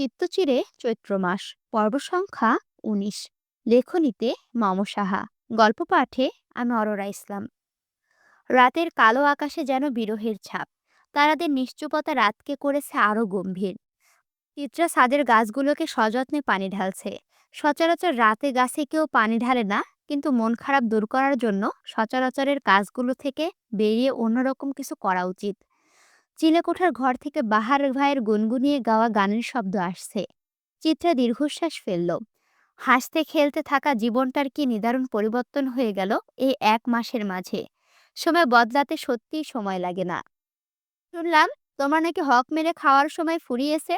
চিত্তচিরে চৈত্র মাস, পর্ব সংখ্যা উনিশ। লেখনীতে মম সাহা। গল্প পাঠে আমি অরোরা ইসলাম। রাতের কালো আকাশে যেন বিরহের ছাপ। তারাদের নিশ্চুপতা রাতকে করেছে আরও গম্ভীর। চিত্রা ছাদের গাছগুলোকে সযত্নে পানি ঢালছে। সচরাচর রাতে গাছে কেউ পানি ঢালে না, কিন্তু মন খারাপ দূর করার জন্য সচরাচরের কাজগুলো থেকে বেরিয়ে অন্যরকম কিছু করা উচিত। চিলেকোঠার ঘর থেকে বাহার ভাইয়ের গুনগুনিয়ে গাওয়া গানের শব্দ আসছে। চিত্রা দীর্ঘশ্বাস ফেলল। হাসতে খেলতে থাকা জীবনটার কি নিদারুণ পরিবর্তন হয়ে গেল এই এক মাসের মাঝে? সময় বদলাতে সত্যিই সময় লাগে না। শুনলাম, তোমার নাকি হক মেরে খাওয়ার সময় ফুরিয়েছে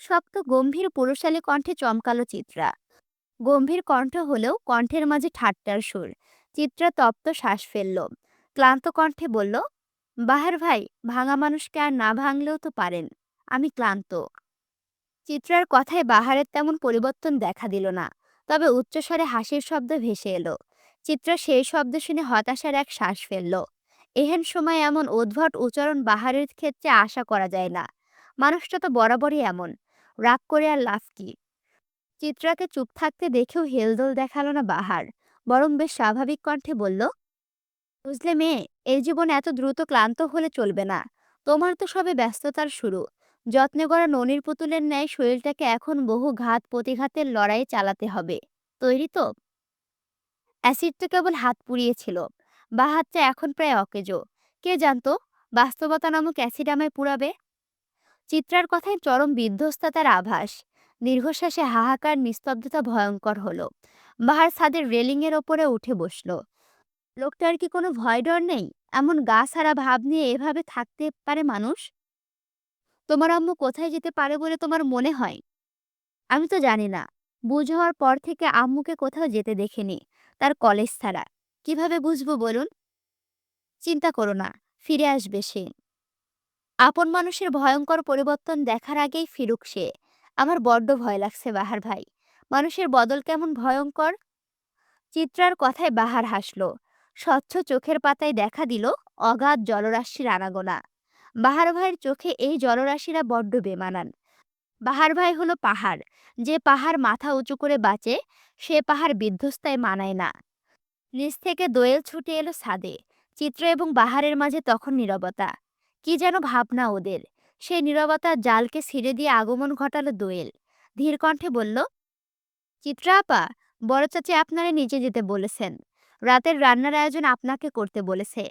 শক্ত গম্ভীর পুরুষালী কণ্ঠে চমকালো চিত্রা। গম্ভীর কণ্ঠ হলেও কণ্ঠের মাঝে ঠাট্টার সুর। চিত্রা তপ্ত শ্বাস ফেলল। ক্লান্ত কণ্ঠে বলল বাহার ভাই, ভাঙা মানুষকে আর না ভাঙলেও তো পারেন, আমি ক্লান্ত। চিত্রার কথায় বাহারের তেমন পরিবর্তন দেখা দিল না, তবে উচ্চস্বরে হাসির শব্দ ভেসে এলো। চিত্রা সেই শব্দ শুনে হতাশার এক শ্বাস ফেলল। এহেন সময় এমন উদ্ভট উচ্চারণ বাহারের ক্ষেত্রে আশা করা যায় না, মানুষটা তো বরাবরই এমন, রাগ করে আর লাভ কি? চিত্রাকে চুপ থাকতে দেখেও হেলদোল দেখাল না বাহার, বরং বেশ স্বাভাবিক কণ্ঠে বলল, বুঝলে মেয়ে এই জীবন এত দ্রুত ক্লান্ত হলে চলবে না। তোমার তো সবে ব্যস্ততার শুরু। যত্নে গড়া ননির পুতুলের ন্যায় শরীরটাকে এখন বহু ঘাত প্রতিঘাতের লড়াই চালাতে হবে। তৈরি তো? অ্যাসিড কেবল হাত পুড়িয়েছিল। বা হাতটা এখন প্রায় অকেজো। কে জানতো? বাস্তবতা নামক অ্যাসিড আমায় পুড়াবে? চিত্রার কথায় চরম বিধ্বস্ততার আভাস। দীর্ঘশ্বাসে হাহাকার নিস্তব্ধতা ভয়ঙ্কর হলো। বাহার ছাদের রেলিংয়ের ওপরে উঠে বসল। লোকটার কি কোনো ভয় ডর নেই? এমন গা সারা ভাব নিয়ে এভাবে থাকতে পারে মানুষ? তোমার আম্মু কোথায় যেতে পারে বলে তোমার মনে হয়? আমি তো জানি না। বুঝ হওয়ার পর থেকে আম্মুকে কোথাও যেতে দেখিনি, তার কলেজ ছাড়া। কীভাবে বুঝব বলুন? চিন্তা করো না, ফিরে আসবে সে। আপন মানুষের ভয়ঙ্কর পরিবর্তন দেখার আগেই ফিরুক সে। আমার বড্ড ভয় লাগছে বাহার ভাই। মানুষের বদল কেমন ভয়ঙ্কর? চিত্রার কথায় বাহার হাসল। স্বচ্ছ চোখের পাতায় দেখা দিল অগাধ জলরাশির আনাগোনা। বাহার ভাইয়ের চোখে এই জলরাশিরা বড্ড বেমানান। বাহার ভাই হলো পাহাড়। যে পাহাড় মাথা উঁচু করে বাঁচে, সে পাহাড় বিধ্বস্তায় মানায় না। নিচ থেকে দোয়েল ছুটে এলো ছাদে। চিত্র এবং বাহারের মাঝে তখন নীরবতা। কি যেন ভাবনা ওদের। সেই নীরবতার জালকে ছিঁড়ে দিয়ে আগমন ঘটালো দোয়েল। ধীরকণ্ঠে বলল, চিত্রা আপা বড় চাচি আপনারে নিচে যেতে বলেছেন। রাতের রান্নার আয়োজন আপনাকে করতে বলেছে।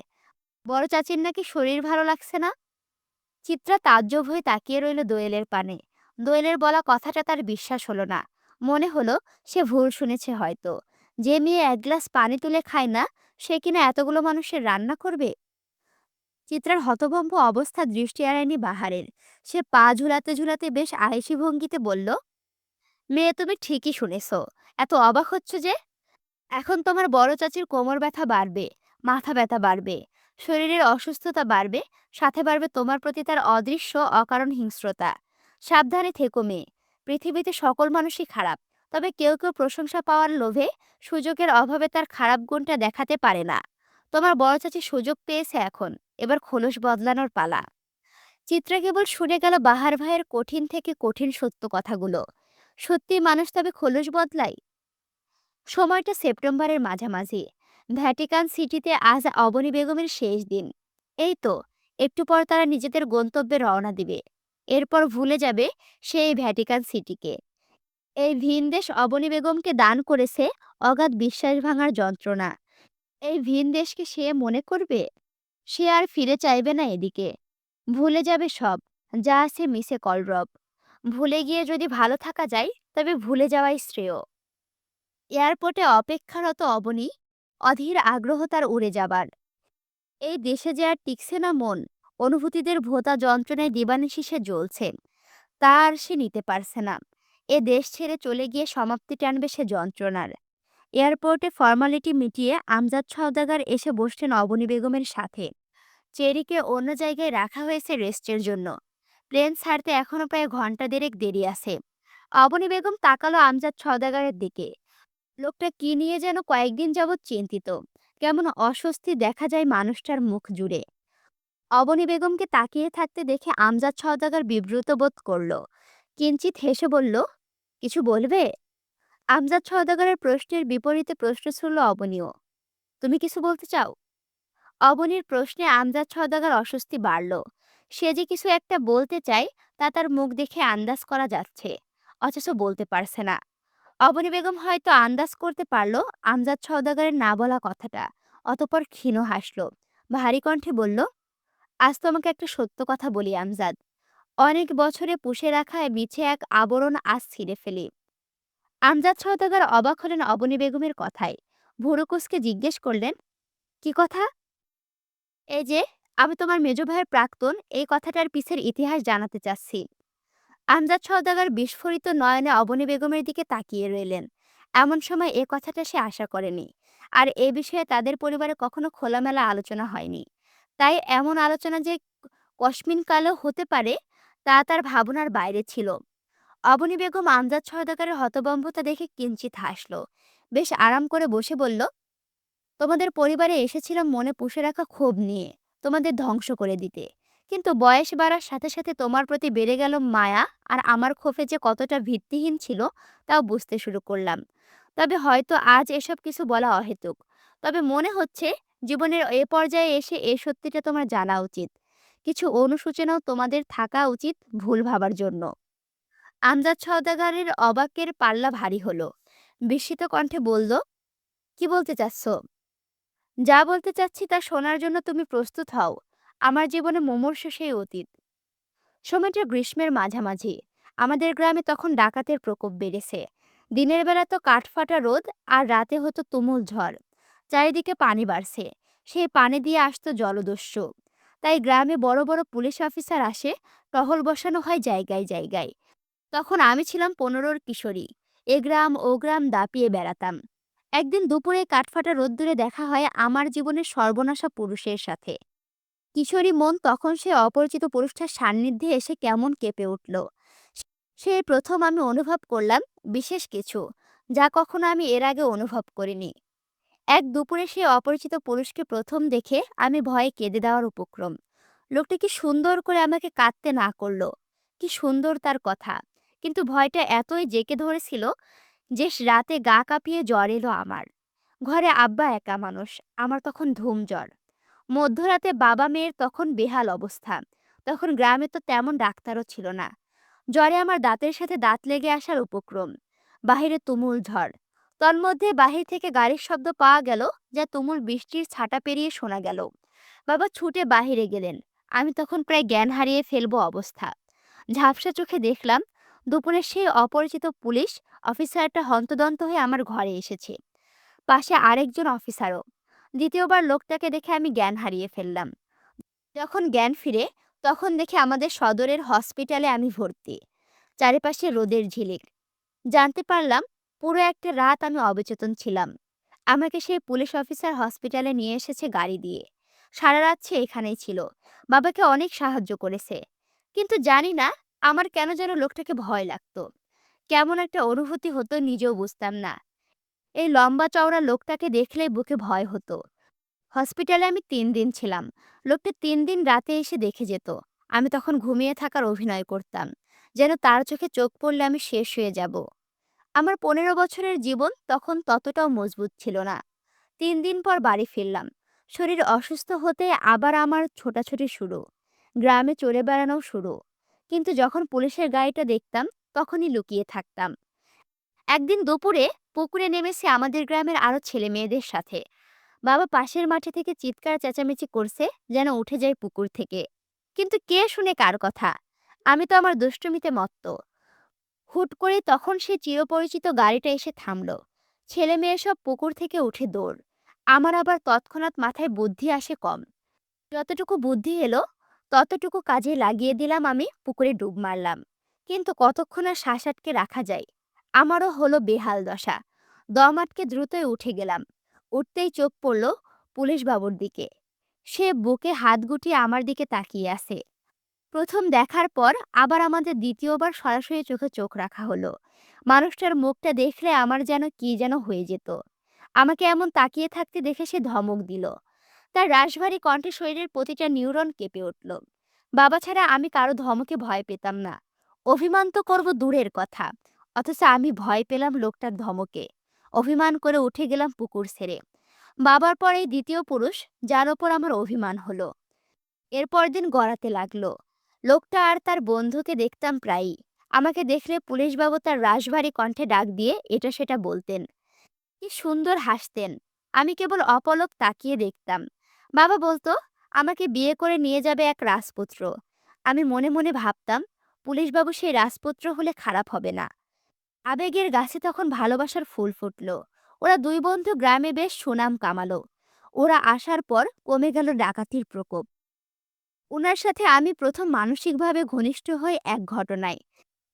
বড় চাচির নাকি শরীর ভালো লাগছে না? চিত্রা তাজ্জব হয়ে তাকিয়ে রইল দোয়েলের পানে। দোয়েলের বলা কথাটা তার বিশ্বাস হলো না। মনে হলো সে ভুল শুনেছে হয়তো। যে মেয়ে এক গ্লাস পানি তুলে খায় না, সে কিনা এতগুলো মানুষের রান্না করবে? চিত্রার হতভম্ব অবস্থা দৃষ্টি এড়ায়নি বাহারের। সে পা ঝুলাতে ঝুলাতে বেশ আয়েসি ভঙ্গিতে বলল, মেয়ে, তুমি ঠিকই শুনেছ। এত অবাক হচ্ছ যে এখন তোমার বড় চাচির কোমর ব্যথা বাড়বে, মাথা ব্যথা বাড়বে, শরীরের অসুস্থতা বাড়বে, সাথে বাড়বে তোমার প্রতি তার অদৃশ্য, অকারণ হিংস্রতা। সাবধানে থেকো মেয়ে, পৃথিবীতে সকল মানুষই খারাপ, তবে কেউ কেউ প্রশংসা পাওয়ার লোভে সুযোগের অভাবে তার খারাপ গুণটা দেখাতে পারে না। তোমার বড় চাচি সুযোগ পেয়েছে এখন, এবার খোলস বদলানোর পালা। চিত্রা কেবল শুনে গেল বাহার ভাইয়ের কঠিন থেকে কঠিন সত্য কথাগুলো। সত্যি মানুষ তবে খোলস বদলায়? সময়টা সেপ্টেম্বরের মাঝামাঝি। ভ্যাটিকান সিটিতে আজ অবনী বেগমের শেষ দিন। এই তো, একটু পর তারা নিজেদের গন্তব্যে রওনা দিবে। এরপর ভুলে যাবে সেই ভ্যাটিকান সিটিকে। এই ভিনদেশ অবনী বেগমকে দান করেছে অগাধ বিশ্বাস ভাঙার যন্ত্রণা। এই ভিন দেশকে সে মনে করবে? সে আর ফিরে চাইবে না এদিকে। ভুলে যাবে সব, যা আছে মিসে কলরব। ভুলে গিয়ে যদি ভালো থাকা যায়, তবে ভুলে যাওয়াই শ্রেয়। এয়ারপোর্টে অপেক্ষারত অবনী অধীর আগ্রহ তার উড়ে যাবার। এই দেশে যে আর টিকছে না মন, অনুভূতিদের ভোতা যন্ত্রণায় দিবানিশি সে জ্বলছে, তা আর সে নিতে পারছে না। এ দেশ ছেড়ে চলে গিয়ে সমাপ্তি টানবে সে যন্ত্রণার। এয়ারপোর্টে ফর্মালিটি মিটিয়ে আমজাদ সওদাগার এসে বসছেন অবনী বেগমের সাথে। চেরিকে অন্য জায়গায় রাখা হয়েছে রেস্টের জন্য। প্লেন ছাড়তে এখনও প্রায় ঘণ্টা দেড়েক দেরি আছে। অবনী বেগম তাকালো আমজাদ সওদাগারের দিকে। লোকটা কি নিয়ে যেন কয়েকদিন যাবৎ চিন্তিত। কেমন অস্বস্তি দেখা যায় মানুষটার মুখ জুড়ে। অবনী বেগমকে তাকিয়ে থাকতে দেখে আমজাদ সওদাগার বিব্রত বোধ করল। কিঞ্চিত হেসে বলল, কিছু বলবে? আমজাদ সওদাগরের প্রশ্নের বিপরীতে প্রশ্ন ছুড়ল অবনীয় তুমি কিছু বলতে চাও? অবনীর প্রশ্নে আমজাদ সওদাগর অস্বস্তি বাড়ল। সে যে কিছু একটা বলতে চায়, তা তার মুখ দেখে আন্দাজ করা যাচ্ছে, অথচ বলতে পারছে না। অবনী বেগম হয়তো আন্দাজ করতে পারল আমজাদ সওদাগরের না বলা কথাটা, অতপর ক্ষীণ হাসল। ভারী কণ্ঠে বলল, আজ তোমাকে একটা সত্য কথা বলি আমজাদ। অনেক বছরে পুষে রাখা এ মিছে এক আবরণ আজ ছিঁড়ে ফেলি। আমজাদ সওদাগর অবাক হলেন অবনী বেগমের কথায়। ভুরুকুসকে জিজ্ঞেস করলেন, কি কথা? এই যে, আমি তোমার মেজ ভাইয়ের প্রাক্তন, এই কথাটার পিছের ইতিহাস জানাতে চাচ্ছি। আমজাদ সওদাগর বিস্ফোরিত নয়নে অবনী বেগমের দিকে তাকিয়ে রইলেন। এমন সময় এ কথাটা সে আশা করেনি। আর এ বিষয়ে তাদের পরিবারে কখনো খোলামেলা আলোচনা হয়নি। তাই এমন আলোচনা যে কসমিনকালেও হতে পারে, তা তার ভাবনার বাইরে ছিল। অবনী বেগম আমজাদ সওদাগরের হতবম্বতা দেখে কিঞ্চিত হাসল। বেশ আরাম করে বসে বলল, তোমাদের পরিবারে এসেছিলাম মনে পুষে রাখা ক্ষোভ নিয়ে। তোমাদের ধ্বংস করে দিতে। কিন্তু বয়স বাড়ার সাথে সাথে তোমার প্রতি বেড়ে গেল মায়া আর আমার ক্ষোভে যে কতটা ভিত্তিহীন ছিল, তাও বুঝতে শুরু করলাম। তবে হয়তো আজ এসব কিছু বলা অহেতুক। তবে মনে হচ্ছে জীবনের এ পর্যায়ে এসে এই সত্যিটা তোমার জানা উচিত। কিছু অনুসূচনাও তোমাদের থাকা উচিত ভুল ভাবার জন্য। আমজাদ সওদাগারের অবাকের পাল্লা ভারী হলো। বিস্মিত কণ্ঠে বলল, কি বলতে চাচ্ছ? যা বলতে চাচ্ছি তা শোনার জন্য তুমি প্রস্তুত হও। আমার জীবনে মুমূর্ষ সেই অতীত। সময়টা গ্রীষ্মের মাঝামাঝি। আমাদের গ্রামে তখন ডাকাতের প্রকোপ বেড়েছে। দিনের বেলা তো কাঠফাটা রোদ আর রাতে হতো তুমুল ঝড়। চারিদিকে পানি বাড়ছে। সেই পানি দিয়ে আসতো জলদস্যু। তাই গ্রামে বড় বড় পুলিশ অফিসার আসে, টহল বসানো হয় জায়গায় জায়গায়। তখন আমি ছিলাম পনেরোর কিশোরী। এ গ্রাম ও গ্রাম দাপিয়ে বেড়াতাম। একদিন দুপুরে কাঠফাটা রোদ্দুরে দেখা হয় আমার জীবনের সর্বনাশা পুরুষের সাথে। কিশোরী মন তখন সে অপরিচিত পুরুষটার সান্নিধ্যে এসে কেমন কেঁপে উঠল। সে প্রথম আমি অনুভব করলাম বিশেষ কিছু, যা কখনো আমি এর আগে অনুভব করিনি। এক দুপুরে সে অপরিচিত পুরুষকে প্রথম দেখে আমি ভয়ে কেঁদে দেওয়ার উপক্রম। লোকটা কি সুন্দর করে আমাকে কাঁদতে না করল? কি সুন্দর তার কথা, কিন্তু ভয়টা এতই জেকে ধরেছিল যে রাতে গা কাঁপিয়ে জ্বর এলো আমার। ঘরে আব্বা একা মানুষ, আমার তখন ধুম জ্বর। মধ্যরাতে বাবা মেয়ের তখন বেহাল অবস্থা। তখন গ্রামে তো তেমন ডাক্তারও ছিল না। জ্বরে আমার দাঁতের সাথে দাঁত লেগে আসার উপক্রম। বাহিরে তুমুল ঝড়। তন্মধ্যে বাহির থেকে গাড়ির শব্দ পাওয়া গেল যা তুমুল বৃষ্টির ছাটা পেরিয়ে শোনা গেল। বাবা ছুটে বাহিরে গেলেন। আমি তখন প্রায় জ্ঞান হারিয়ে ফেলব অবস্থা। ঝাপসা চোখে দেখলাম দুপুরে সেই অপরিচিত পুলিশ অফিসারটা হন্তদন্ত হয়ে আমার ঘরে এসেছে। পাশে আরেকজন অফিসারও। দ্বিতীয়বার লোকটাকে দেখে আমি জ্ঞান হারিয়ে ফেললাম। যখন জ্ঞান ফিরে, তখন দেখে আমাদের সদরের হসপিটালে আমি ভর্তি। চারিপাশে রোদের ঝিলিক। জানতে পারলাম, পুরো একটা রাত আমি অবচেতন ছিলাম। আমাকে সেই পুলিশ অফিসার হসপিটালে নিয়ে এসেছে গাড়ি দিয়ে। সারা রাত সে এখানেই ছিল। বাবাকে অনেক সাহায্য করেছে। কিন্তু জানি না, আমার কেন যেন লোকটাকে ভয় লাগতো। কেমন একটা অনুভূতি হতো নিজেও বুঝতাম না। এই লম্বা চওড়া লোকটাকে দেখলে বুকে ভয় হতো। হসপিটালে আমি তিন দিন ছিলাম। লোকটা তিন দিন রাতে এসে দেখে যেত। আমি তখন ঘুমিয়ে থাকার অভিনয় করতাম। যেন তার চোখে চোখ পড়লে আমি শেষ হয়ে যাব। আমার পনেরো বছরের জীবন তখন ততটাও মজবুত ছিল না। তিন দিন পর বাড়ি ফিরলাম। শরীর অসুস্থ হতে আবার আমার ছোটাছুটি শুরু। গ্রামে চড়ে বেড়ানোও শুরু। কিন্তু যখন পুলিশের গাড়িটা দেখতাম, তখনই লুকিয়ে থাকতাম। একদিন দুপুরে পুকুরে নেমেছে আমাদের গ্রামের আরও ছেলে মেয়েদের সাথে। বাবা পাশের মাঠে থেকে চিৎকার, চেঁচামেচি করছে যেন উঠে যায় পুকুর থেকে। কিন্তু কে শুনে কার কথা? আমি তো আমার দুষ্টুমিতে মত্ত। হুট করে তখন সে চিরপরিচিত গাড়িটা এসে থামল। ছেলে মেয়ে সব পুকুর থেকে উঠে দৌড়। আমার আবার তৎক্ষণাৎ মাথায় বুদ্ধি আসে কম। যতটুকু বুদ্ধি এলো, ততটুকু কাজে লাগিয়ে দিলাম আমি, পুকুরে ডুব মারলাম। কিন্তু কতক্ষণ আর শ্বাস আটকে রাখা যায়? আমারও হলো বেহাল দশা। দম আটকে দ্রুতই উঠে গেলাম। উঠতেই চোখ পড়ল পুলিশ বাবুর দিকে। সে বুকে হাত গুটিয়ে আমার দিকে তাকিয়ে আছে। প্রথম দেখার পর আবার আমাদের দ্বিতীয়বার সরাসরি চোখে চোখ রাখা হলো। মানুষটার মুখটা দেখলে আমার যেন কি যেন হয়ে যেত। আমাকে এমন তাকিয়ে থাকতে দেখে সে ধমক দিল। তার রাশভারী কণ্ঠে শরীরের প্রতিটা নিউরন কেঁপে উঠল। বাবা ছাড়া আমি কারও ধমকে ভয় পেতাম না। অভিমান তো করব দূরের কথা। অথচ আমি ভয় পেলাম লোকটার ধমকে। অভিমান করে উঠে গেলাম পুকুর ছেড়ে। বাবার পরে দ্বিতীয় পুরুষ, যার ওপর আমার অভিমান হলো। এরপর দিন গড়াতে লাগল। লোকটা আর তার বন্ধুকে দেখতাম প্রায়ই। আমাকে দেখলে পুলিশবাবু তার রাশভারী কণ্ঠে ডাক দিয়ে এটা সেটা বলতেন। কি সুন্দর হাসতেন। আমি কেবল অপলক তাকিয়ে দেখতাম। বাবা বলতো, আমাকে বিয়ে করে নিয়ে যাবে এক রাজপুত্র। আমি মনে মনে ভাবতাম, পুলিশবাবু সেই রাজপুত্র হলে খারাপ হবে না। আবেগের গাছে তখন ভালোবাসার ফুল ফুটল। ওরা দুই বন্ধু গ্রামে বেশ সুনাম কামালো। ওরা আসার পর কমে গেল ডাকাতির প্রকোপ। ওনার সাথে আমি প্রথম মানসিকভাবে ঘনিষ্ঠ হই এক ঘটনায়।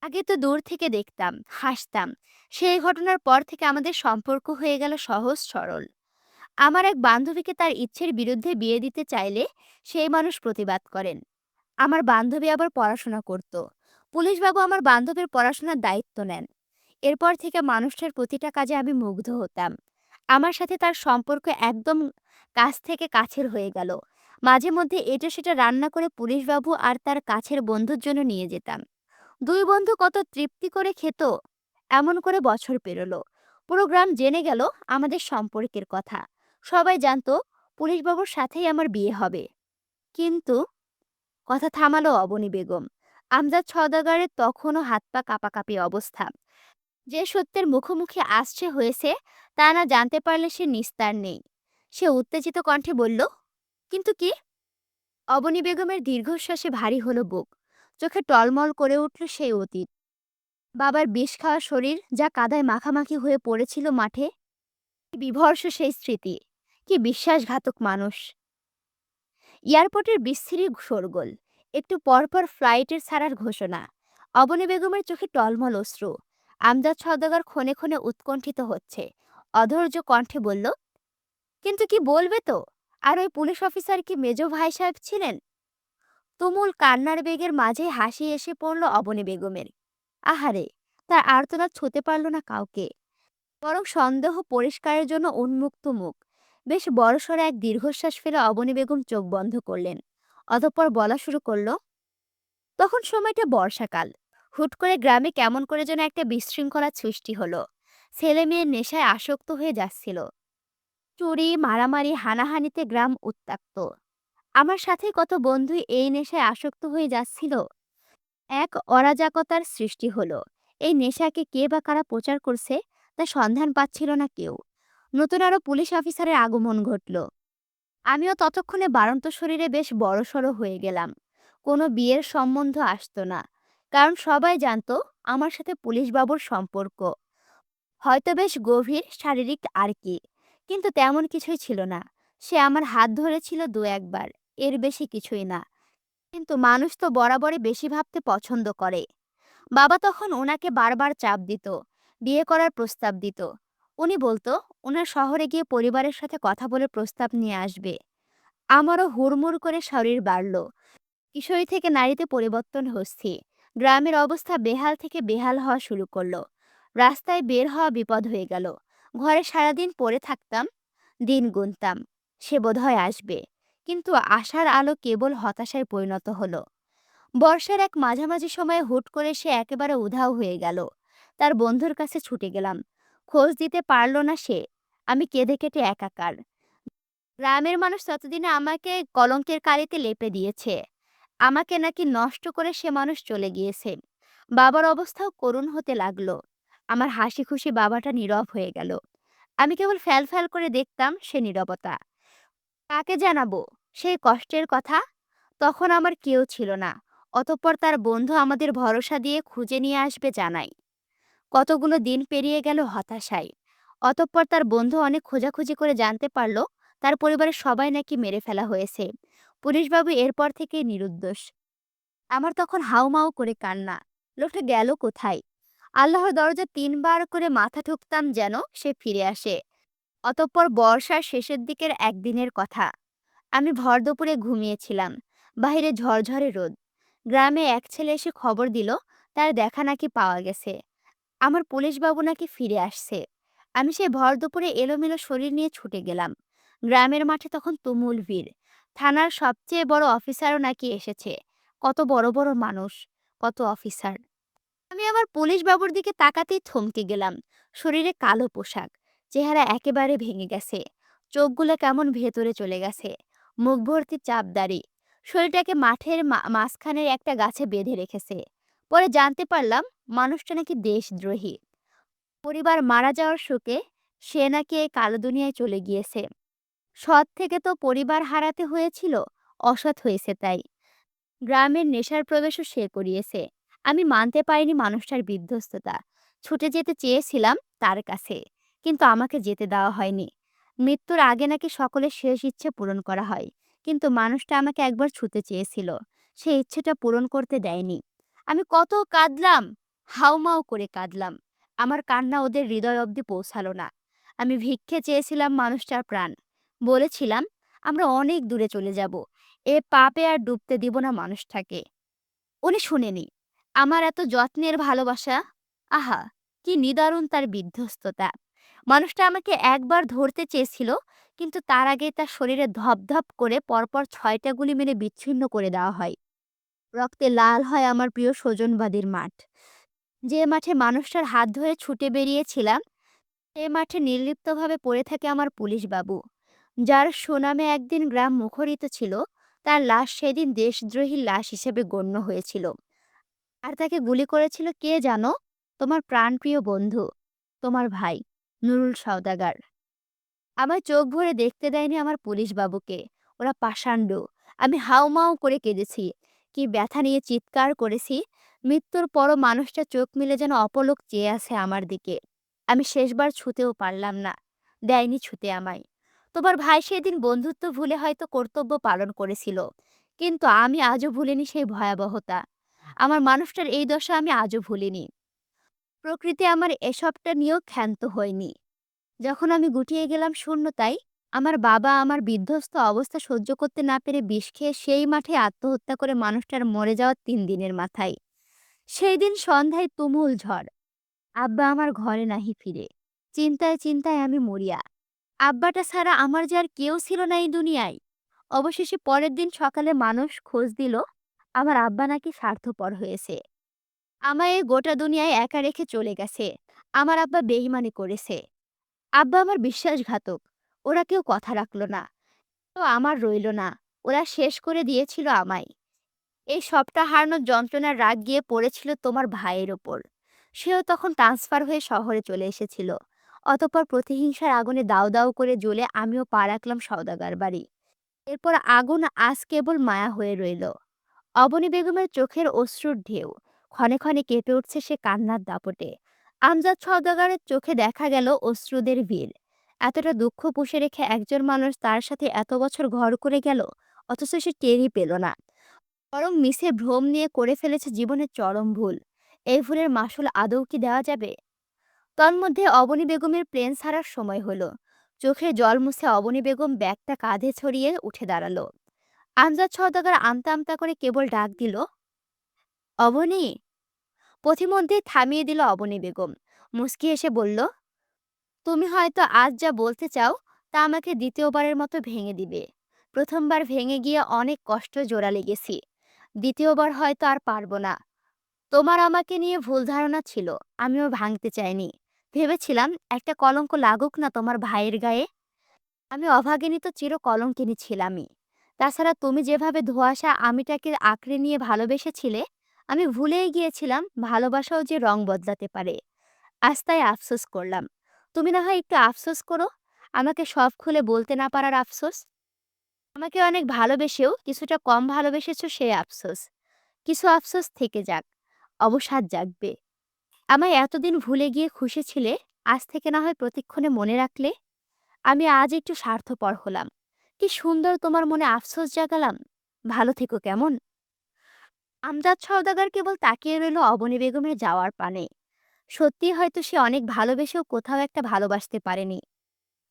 আগে তো দূর থেকে দেখতাম, হাসতাম। সেই ঘটনার পর থেকে আমাদের সম্পর্ক হয়ে গেল সহজ সরল। আমার এক বান্ধবীকে তার ইচ্ছের বিরুদ্ধে বিয়ে দিতে চাইলে সেই মানুষ প্রতিবাদ করেন। আমার বান্ধবী আবার পড়াশোনা করত। পুলিশবাবু আমার বান্ধবীর পড়াশোনার দায়িত্ব নেন। এরপর থেকে মানুষটার প্রতিটা কাজে আমি মুগ্ধ হতাম। আমার সাথে তার সম্পর্ক একদম কাছ থেকে কাছের হয়ে গেল। মাঝে মধ্যে এটা সেটা রান্না করে পুলিশবাবু আর তার কাছের বন্ধুর জন্য নিয়ে যেতাম। দুই বন্ধু কত তৃপ্তি করে খেত, এমন করে বছর পেরোলো। পুরো গ্রাম জেনে গেল আমাদের সম্পর্কের কথা। সবাই জানতো পুলিশবাবুর সাথেই আমার বিয়ে হবে। কিন্তু কথা থামালো অবনী বেগম। আমজাদ সওদাগরের তখনও হাত পা কাঁপাকাঁপি অবস্থা। যে সত্যের মুখোমুখি আসছে হয়েছে, তা না জানতে পারলে সে নিস্তার নেই। সে উত্তেজিত কণ্ঠে বলল, কিন্তু কি? অবনী বেগমের দীর্ঘশ্বাসে ভারী হলো বুক। চোখে টলমল করে উঠল সেই অতীত। বাবার বিষ খাওয়া শরীর যা কাদায় মাখামাখি হয়ে পড়েছিল মাঠে, বিভর্ষ সেই স্মৃতি। কি বিশ্বাসঘাতক মানুষ। এয়ারপোর্টের বিস্তৃতি শোরগোল। একটু পরপর ফ্লাইটের ছাড়ার ঘোষণা। অবনী বেগমের চোখে টলমল অশ্রু। আমজাদ সওদাগর ক্ষণে ক্ষণে উৎকণ্ঠিত হচ্ছে। অধৈর্য কণ্ঠে বলল, কিন্তু কি বলবে তো? আর ওই পুলিশ অফিসার কি মেজো ভাই সাহেব ছিলেন? তুমুল কান্নার বেগের মাঝে হাসি এসে পড়ল অবনী বেগমের। আহারে, তার আর্তনাদ ছুতে পারল না কাউকে। বরং সন্দেহ পরিষ্কারের জন্য উন্মুক্ত মুখ। বেশ বড়সড় এক দীর্ঘশ্বাস ফেলে অবনী বেগম চোখ বন্ধ করলেন। অতঃপর বলা শুরু করল, তখন সময়টা বর্ষাকাল। হুট করে গ্রামে কেমন করে যেন একটা বিশৃঙ্খলা সৃষ্টি হলো। ছেলে মেয়ের নেশায় আসক্ত হয়ে যাচ্ছিল। চুরি, মারামারি, হানাহানিতে গ্রাম উত্তাক্ত। আমার সাথে কত বন্ধুই এই নেশায় আসক্ত হয়ে যাচ্ছিল। এক অরাজকতার সৃষ্টি হলো। এই নেশাকে কে বা কারা প্রচার করছে তা সন্ধান পাচ্ছিল না কেউ। নতুন আরও পুলিশ অফিসারের আগমন ঘটল। আমিও ততক্ষণে বাড়ন্ত শরীরে বেশ বড়সড় হয়ে গেলাম। কোনো বিয়ের সম্বন্ধ আসতো না। কারণ সবাই জানতো আমার সাথে পুলিশ বাবুর সম্পর্ক। হয়তো বেশ গভীর, শারীরিক আর কি, কিন্তু তেমন কিছুই ছিল না। সে আমার হাত ধরেছিল দু একবার, এর বেশি কিছুই না। কিন্তু মানুষ তো বরাবরই বেশি ভাবতে পছন্দ করে। বাবা তখন ওনাকে বারবার চাপ দিত, বিয়ে করার প্রস্তাব দিত। উনি বলতো, ওনার শহরে গিয়ে পরিবারের সাথে কথা বলে প্রস্তাব নিয়ে আসবে। আমারও হুড়মুড় করে শরীর বাড়ল। কিশোরী থেকে নারীতে পরিবর্তন হচ্ছে। গ্রামের অবস্থা বেহাল থেকে বেহাল হওয়া শুরু করল। রাস্তায় বের হওয়া বিপদ হয়ে গেল। ঘরে সারাদিন পড়ে থাকতাম, দিন গুনতাম, সে বোধহয় আসবে। কিন্তু আশার আলো কেবল হতাশায় পরিণত হলো। বর্ষার এক মাঝামাঝি সময়ে হুট করে সে একেবারে উধাও হয়ে গেল। তার বন্ধুর কাছে ছুটে গেলাম। খোঁজ দিতে পারল না সে। আমি কেঁদে কেটে একাকার। গ্রামের মানুষ ততদিনে আমাকে কলঙ্কের কালিতে লেপে দিয়েছে। আমাকে নাকি নষ্ট করে সে মানুষ চলে গিয়েছে। বাবার অবস্থাও করুণ হতে লাগল। আমার হাসি খুশি বাবাটা নীরব হয়ে গেল। আমি কেবল ফ্যাল ফ্যাল করে দেখতাম সে নীরবতা। কাকে জানাব? সেই কষ্টের কথা? তখন আমার কেউ ছিল না। অতঃপর তার বন্ধু আমাদের ভরসা দিয়ে খুঁজে নিয়ে আসবে জানাই। কতগুলো দিন পেরিয়ে গেল হতাশায়। অতঃপর তার বন্ধু অনেক খোঁজাখুঁজি করে জানতে পারল, তার পরিবারের সবাই নাকি মেরে ফেলা হয়েছে। পুলিশবাবু এরপর থেকে নিরুদ্দোষ। আমার তখন হাউমাউ করে কান্না, লোকটা গেল কোথায়? আল্লাহর দরজা তিনবার করে মাথা ঠুকতাম যেন সে ফিরে আসে। অতঃপর বর্ষার শেষের দিকের একদিনের কথা। আমি ভর দুপুরে ঘুমিয়েছিলাম, বাহিরে ঝরঝরে রোদ। গ্রামে এক ছেলে এসে খবর দিল, তার দেখা নাকি পাওয়া গেছে। আমার পুলিশবাবু নাকি ফিরে আসছে। আমি সেই ভর দুপুরে এলোমেলো শরীর নিয়ে ছুটে গেলাম। গ্রামের মাঠে তখন তুমুল ভিড়। থানার সবচেয়ে বড় অফিসারও নাকি এসেছে। কত বড় বড় মানুষ, কত অফিসার। আমি আমার পুলিশ বাবুর দিকে তাকাতেই থমকে গেলাম। শরীরে কালো পোশাক, চেহারা একেবারে ভেঙে গেছে। চোখগুলো কেমন ভেতরে চলে গেছে। মুখ ভর্তি চাপ দাড়ি শরীরটাকে মাঠের মাঝখানের একটা গাছে বেঁধে রেখেছে। পরে জানতে পারলাম, মানুষটা নাকি দেশদ্রোহী। পরিবার মারা যাওয়ার শোকে সে নাকি এই কালো দুনিয়ায় চলে গিয়েছে। সৎ থেকে তো পরিবার হারাতে হয়েছিল, অসৎ হয়েছে তাই। গ্রামের নেশার প্রবেশও সে করিয়েছে। আমি মানতে পারিনি মানুষটার বিধ্বস্ততা। ছুটে যেতে চেয়েছিলাম তার কাছে, কিন্তু আমাকে যেতে দেওয়া হয়নি। মৃত্যুর আগে নাকি সকলের শেষ ইচ্ছে পূরণ করা হয়, কিন্তু মানুষটা আমাকে একবার ছুতে চেয়েছিল। সে ইচ্ছেটা পূরণ করতে দেয়নি। আমি কত কাঁদলাম, হাউমাউ করে কাঁদলাম। আমার কান্না ওদের হৃদয় অবধি পৌঁছালো না। আমি ভিক্ষে চেয়েছিলাম মানুষটার প্রাণ। বলেছিলাম, আমরা অনেক দূরে চলে যাব। এ পাপে আর ডুবতে দিব না মানুষটাকে। উনি শুনেনি। আমার এত যত্নের ভালোবাসা? আহা, কি নিদারুণ তার বিধ্বস্ততা। মানুষটা আমাকে একবার ধরতে চেয়েছিল, কিন্তু তার আগে তার শরীরে ধপধপ করে পরপর ছয়টা গুলি মেরে বিচ্ছিন্ন করে দেওয়া হয়। রক্তে লাল হয় আমার প্রিয় স্বজনবাদীর মাঠ। যে মাঠে মানুষটার হাত ধরে ছুটে বেরিয়েছিলাম, সে মাঠে নির্লিপ্তভাবে পড়ে থাকে আমার পুলিশ বাবু যার সুনামে একদিন গ্রাম মুখরিত ছিল, তার লাশ সেদিন দেশদ্রোহী লাশ হিসেবে গণ্য হয়েছিল। আর তাকে গুলি করেছিল কে জানো? তোমার প্রাণপ্রিয় বন্ধু, তোমার ভাই, নুরুল সওদাগার। আমার চোখ ভরে দেখতে দেয়নি আমার পুলিশ বাবুকে। ওরা পাষাণ্ড। আমি হাউমাউ করে কেঁদেছি। কি ব্যথা নিয়ে চিৎকার করেছি। মৃত্যুর পরও মানুষটা চোখ মিলে যেন অপলক চেয়ে আছে আমার দিকে। আমি শেষবার ছুতেও পারলাম না। দেয়নি ছুতে আমায়। তোমার ভাই সেদিন বন্ধুত্ব ভুলে হয়তো কর্তব্য পালন করেছিল। কিন্তু আমি আজও ভুলিনি সেই ভয়াবহতা। আমার মানুষটার এই দশা আমি আজও ভুলিনি। প্রকৃতি আমার এসবটা নিয়েও ক্ষান্ত হয়নি। যখন আমি গুটিয়ে গেলাম শূন্যতায় আমার বাবা আমার বিধ্বস্ত অবস্থা সহ্য করতে না পেরে বিষ খেয়ে সেই মাঠে আত্মহত্যা করে মানুষটার মরে যাওয়ার তিন দিনের মাথায়। সেই দিন সন্ধ্যায় তুমুল ঝড়। আব্বা আমার ঘরে নাহি ফিরে। চিন্তায় চিন্তায় আমি মরিয়া। আব্বাটা ছাড়া আমার যে আর কেউ ছিল না এই দুনিয়ায়। অবশেষে পরের দিন সকালে মানুষ খোঁজ দিল, আমার আব্বা নাকি স্বার্থপর হয়েছে। আমায় গোটা দুনিয়ায় একা রেখে চলে গেছে, আমার আব্বা বেইমানি করেছে। আব্বা আমার বিশ্বাসঘাতক, ওরা কেউ কথা রাখল না, তো আমার রইল না, ওরা শেষ করে দিয়েছিল আমায়। এই সবটা হারানোর যন্ত্রণার রাগ গিয়ে পড়েছিল তোমার ভাইয়ের ওপর। সেও তখন ট্রান্সফার হয়ে শহরে চলে এসেছিল। অতঃপর প্রতিহিংসার আগুনে দাউ দাউ করে জ্বলে আমিও পা রাখলাম সওদাগার বাড়ি। এরপর আগুন আজ কেবল মায়া হয়ে রইল। অবনী বেগমের চোখের অশ্রুর ঢেউ, ক্ষণে ক্ষণে কেঁপে উঠছে সে কান্নার দাপটে। আমজাদ সওদাগারের চোখে দেখা গেল অশ্রুদের ভিড় এতটা দুঃখ পুষে রেখে একজন মানুষ তার সাথে এত বছর ঘর করে গেল, অথচ সে টেরই পেল না। বরং মিশে ভ্রম নিয়ে করে ফেলেছে জীবনের চরম ভুল। এই ভুলের মাসুল আদৌ কি দেওয়া যাবে? তন্মধ্যে অবনী বেগমের প্লেন ছাড়ার সময় হলো। চোখে জল মুছে অবনী বেগম ব্যাগটা কাঁধে ছড়িয়ে উঠে দাঁড়াল। আমজাদ সওদাগর আমতা আমতা করে কেবল ডাক দিল, অবনী! পথিমধ্যে থামিয়ে দিল অবনী বেগম। মুস্কি এসে বলল, তুমি হয়তো আজ যা বলতে চাও তা আমাকে দ্বিতীয়বারের মতো ভেঙে দিবে। প্রথমবার ভেঙে গিয়ে অনেক কষ্ট জোড়া লেগেছি। দ্বিতীয়বার হয়তো আর পারব না। তোমার আমাকে নিয়ে ভুল ধারণা ছিল, আমিও ভাঙতে চাইনি। ভেবেছিলাম একটা কলঙ্ক লাগুক না তোমার ভাইয়ের গায়ে। আমি অভাগিনী তো চির কলঙ্কিনী ছিলামই। তাছাড়া তুমি যেভাবে ধোঁয়াশা আমিটাকে আঁকড়ে নিয়ে ভালোবেসেছিলে, আমি ভুলেই গিয়েছিলাম ভালোবাসাও যে রং বদলাতে পারে। আজ তাই আফসোস করলাম। তুমি না হয় একটু আফসোস করো, আমাকে সব খুলে বলতে না পারার আফসোস। আমাকে অনেক ভালোবেসেও, কিছুটা কম ভালোবেসেছো সে আফসোস। কিছু আফসোস থেকে যাক, অবসাদ জাগবে। আমায় এতদিন ভুলে গিয়ে খুশি ছিলে, আজ থেকে না হয় প্রতিক্ষণে মনে রাখলে? আমি আজ একটু স্বার্থপর হলাম। কি সুন্দর তোমার মনে আফসোস জাগালাম। ভালো থেকো কেমন? আমজাদ সওদাগর কেবল তাকিয়ে রইল অবনী বেগমের যাওয়ার পানে। সত্যি হয়তো সে অনেক ভালোবেসেও কোথাও একটা ভালোবাসতে পারেনি।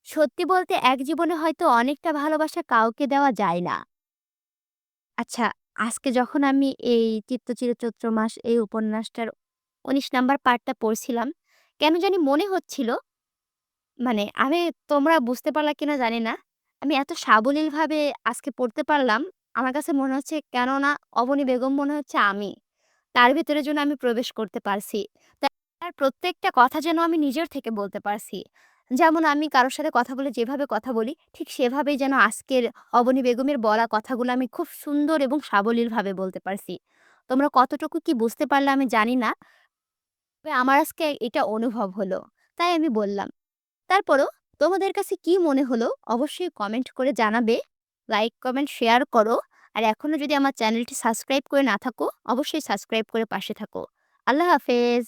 সত্যি বলতে এক জীবনে হয়তো অনেকটা ভালোবাসা কাউকে দেওয়া যায় না। আচ্ছা আজকে যখন আমি এই চিত্তচির চৈত্র মাস, এই উপন্যাসটার উনিশ নাম্বার পার্টটা পড়ছিলাম কেন জানি মনে হচ্ছিল মানে আমি তোমরা বুঝতে পারলা কিনা জানি না আমি এত সাবলীলভাবে আজকে পড়তে পারলাম আমার কাছে মনে হচ্ছে কেননা অবনী বেগম মনে হচ্ছে আমি তার ভেতরে যেন আমি প্রবেশ করতে পারছি। তার প্রত্যেকটা কথা যেন আমি নিজের থেকে বলতে পারছি। যেমন আমি কারও সাথে কথা বলে যেভাবে কথা বলি, ঠিক সেভাবেই যেন আজকের অবনী বেগমের বলা কথাগুলো আমি খুব সুন্দর এবং সাবলীলভাবে বলতে পারছি। তোমরা কতটুকু কি বুঝতে পারলে আমি জানি না। তবে আমার আজকে এটা অনুভব হলো। তাই আমি বললাম। তারপরও তোমাদের কাছে কি মনে হলো অবশ্যই কমেন্ট করে জানাবে। লাইক, কমেন্ট, শেয়ার করো। আর এখনও যদি আমার চ্যানেলটি সাবস্ক্রাইব করে না থাকো, অবশ্যই সাবস্ক্রাইব করে পাশে থাকো। আল্লাহ হাফেজ।